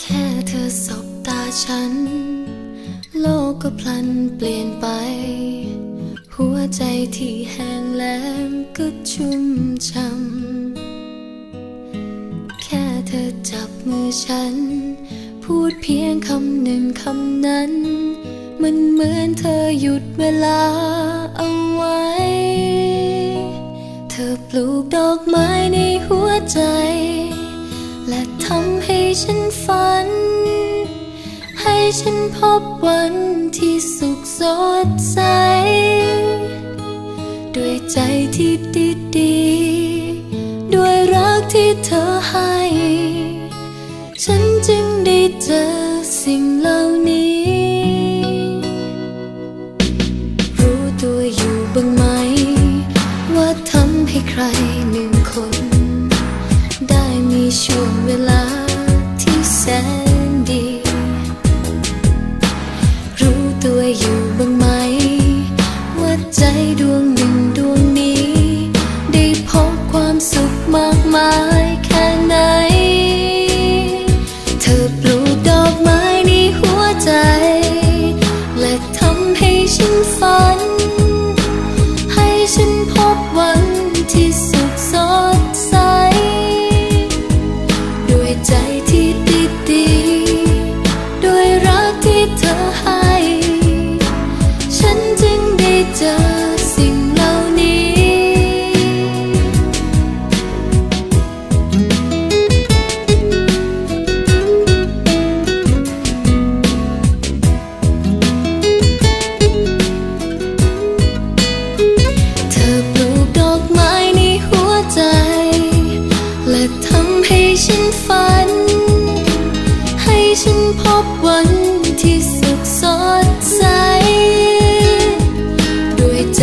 แค่เธอสบตาฉัน โลกก็พลันเปลี่ยนไป หัวใจที่แห้งแล้งก็ชุ่มช่ำแค่เธอจับมือฉัน พูดเพียงคำหนึ่งคำนั้น มันเหมือนเธอหยุดเวลาเอาไว้ เธอปลูกดอกไม้ในหัวใจ ฉันฝัน ให้ฉันพบวันที่สุขสดใส ด้วยใจที่ดีๆด้วยรักที่เธอให้ ฉันจึงได้เจอสิ่งเหล่านี้ รู้ตัวอยู่บ้างไหม ว่าทำให้ใครหนึ่งคน ได้มีช่วงเวลา แสนดี รู้ตัวอยู่ ให้ฉันฝัน ให้ฉันพบวันที่สุขสดใส ด้วยใจ